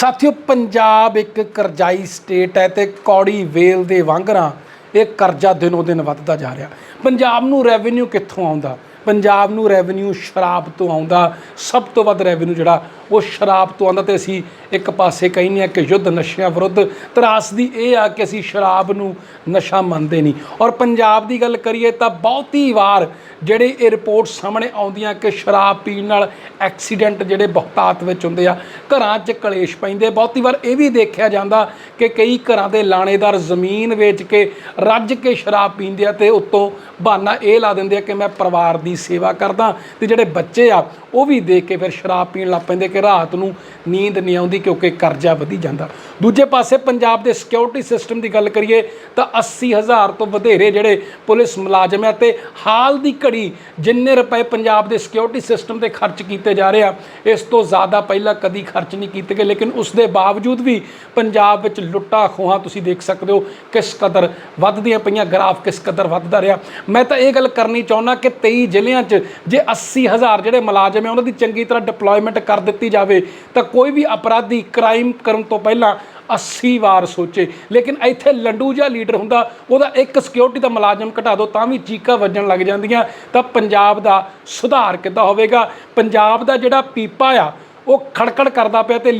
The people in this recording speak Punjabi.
ਸਾਥੀਓ, ਪੰਜਾਬ ਇੱਕ ਕਰਜ਼ਾਈ ਸਟੇਟ ਹੈ ਤੇ ਕੌੜੀ ਵੇਲ ਦੇ ਵਾਂਗਰਾਂ ਇਹ ਕਰਜ਼ਾ ਦਿਨੋ ਦਿਨ ਵੱਧਦਾ ਜਾ ਰਿਹਾ। ਪੰਜਾਬ ਨੂੰ ਰੈਵਨਿਊ ਕਿੱਥੋਂ ਆਉਂਦਾ? ਪੰਜਾਬ ਨੂੰ ਰੈਵਨਿਊ ਸ਼ਰਾਬ ਤੋਂ ਆਉਂਦਾ, ਸਭ ਤੋਂ ਵੱਧ ਰੈਵਨਿਊ ਜਿਹੜਾ, ਉਹ ਸ਼ਰਾਬ ਤੋਂ ਆਉਂਦਾ ਤੇ ਅਸੀਂ ਇੱਕ ਪਾਸੇ ਕਹਿੰਦੇ ਆ ਕਿ ਯੁੱਧ ਨਸ਼ਿਆਂ ਵਿਰੁੱਧ ਤਰਾਸਦੀ ਇਹ ਆ ਕਿ ਅਸੀਂ ਸ਼ਰਾਬ ਨੂੰ ਨਸ਼ਾ ਮੰਨਦੇ ਨਹੀਂ। ਔਰ ਪੰਜਾਬ ਦੀ ਗੱਲ ਕਰੀਏ ਤਾਂ ਬਹੁਤੀ ਵਾਰ ਜਿਹੜੇ ਇਹ ਰਿਪੋਰਟ ਸਾਹਮਣੇ ਆਉਂਦੀਆਂ ਕਿ ਸ਼ਰਾਬ ਪੀਣ ਨਾਲ ਐਕਸੀਡੈਂਟ ਜਿਹੜੇ ਬਹੁਤਾਤ ਵਿੱਚ ਹੁੰਦੇ ਆ, ਘਰਾਂ 'ਚ ਕਲੇਸ਼ ਪੈਂਦੇ। ਬਹੁਤੀ ਵਾਰ ਇਹ ਵੀ ਦੇਖਿਆ ਜਾਂਦਾ ਕਿ ਕਈ ਘਰਾਂ ਦੇ ਲਾਣੇਦਾਰ ਜ਼ਮੀਨ ਵੇਚ ਕੇ, ਰੱਜ ਕੇ ਸ਼ਰਾਬ ਪੀਂਦੇ ਆ ਤੇ ਉੱਤੋਂ ਬਹਾਨਾ ਇਹ ਲਾ ਦਿੰਦੇ ਆ ਕਿ ਮੈਂ ਪਰਿਵਾਰ ਦੀ ਸੇਵਾ ਕਰਦਾ ਤੇ ਜਿਹੜੇ ਬੱਚੇ ਆ, ਉਹ ਵੀ ਦੇਖ ਕੇ ਫਿਰ ਸ਼ਰਾਬ ਪੀਣ ਲੱਗ ਪੈਂਦੇ ਕਿ ਰਾਤ ਨੂੰ ਨੀਂਦ ਨਹੀਂ ਆਉਂਦੀ ਕਿਉਂਕਿ ਕਰਜ਼ਾ ਵਧੀ ਜਾਂਦਾ। ਦੂਜੇ ਪਾਸੇ ਪੰਜਾਬ ਦੇ ਸਿਕਿਉਰਿਟੀ ਸਿਸਟਮ ਦੀ ਗੱਲ ਕਰੀਏ ਤਾਂ 80000 ਤੋਂ ਵਧੇਰੇ ਜਿਹੜੇ ਪੁਲਿਸ ਮੁਲਾਜ਼ਮ ਹੈ ਤੇ ਹਾਲ ਦੀ ਘੜੀ ਜਿੰਨੇ ਰੁਪਏ ਪੰਜਾਬ ਦੇ ਸਿਕਿਉਰਿਟੀ ਸਿਸਟਮ ਤੇ ਖਰਚ ਕੀਤੇ ਜਾ ਰਹੇ ਆ, ਇਸ ਤੋਂ ਜ਼ਿਆਦਾ ਪਹਿਲਾਂ ਕਦੀ ਖਰਚ ਨਹੀਂ ਕੀਤੇ ਗਏ। ਲੇਕਿਨ ਉਸ ਦੇ ਬਾਵਜੂਦ ਵੀ ਪੰਜਾਬ ਵਿੱਚ ਲੁੱਟਾਂ ਖੋਹਾਂ ਤੁਸੀਂ ਦੇਖ ਸਕਦੇ ਹੋ ਕਿਸ ਕਦਰ ਵੱਧਦੀਆਂ ਪਈਆਂ, ਗ੍ਰਾਫ ਕਿਸ ਕਦਰ ਵੱਧਦਾ ਰਿਹਾ। ਮੈਂ ਤਾਂ ਇਹ ਗੱਲ ਕਰਨੀ ਚਾਹੁੰਦਾ ਕਿ 23 ਜ਼ਿਲ੍ਹਿਆਂ 'ਚ ਜੇ 80000 ਜਿਹੜੇ ਮੁਲਾਜ਼ਮ ਹੈ ਉਹਨਾਂ ਦੀ ਚੰਗੀ ਤਰ੍ਹਾਂ ਡਿਪਲੋਇਮੈਂਟ ਕਰ ਦਿੱਤੀ ਜਾਵੇ, ਤਾਂ ਕੋਈ ਵੀ ਅਪਰਾਧੀ ਕ੍ਰਾਈਮ ਕਰਨ ਤੋਂ ਪਹਿਲਾਂ 80 ਵਾਰ ਸੋਚੇ। ਲੇਕਿਨ ਇੱਥੇ ਲੰਡੂ ਜਿਹਾ ਲੀਡਰ ਹੁੰਦਾ, ਉਹਦਾ ਇੱਕ ਸਿਕਿਉਰਿਟੀ ਦਾ ਮੁਲਾਜ਼ਮ ਘਟਾ ਦਿਓ ਤਾਂ ਵੀ ਚੀਕਾ ਵੱਜਣ ਲੱਗ ਜਾਂਦੀਆਂ। ਤਾਂ ਪੰਜਾਬ ਦਾ ਸੁਧਾਰ ਕਿੱਦਾਂ ਹੋਵੇਗਾ? ਪੰਜਾਬ ਦਾ ਜਿਹੜਾ ਪੀਪਾ ਆ, ਉਹ ਖੜਖੜ ਕਰਦਾ ਪਿਆ ਤੇ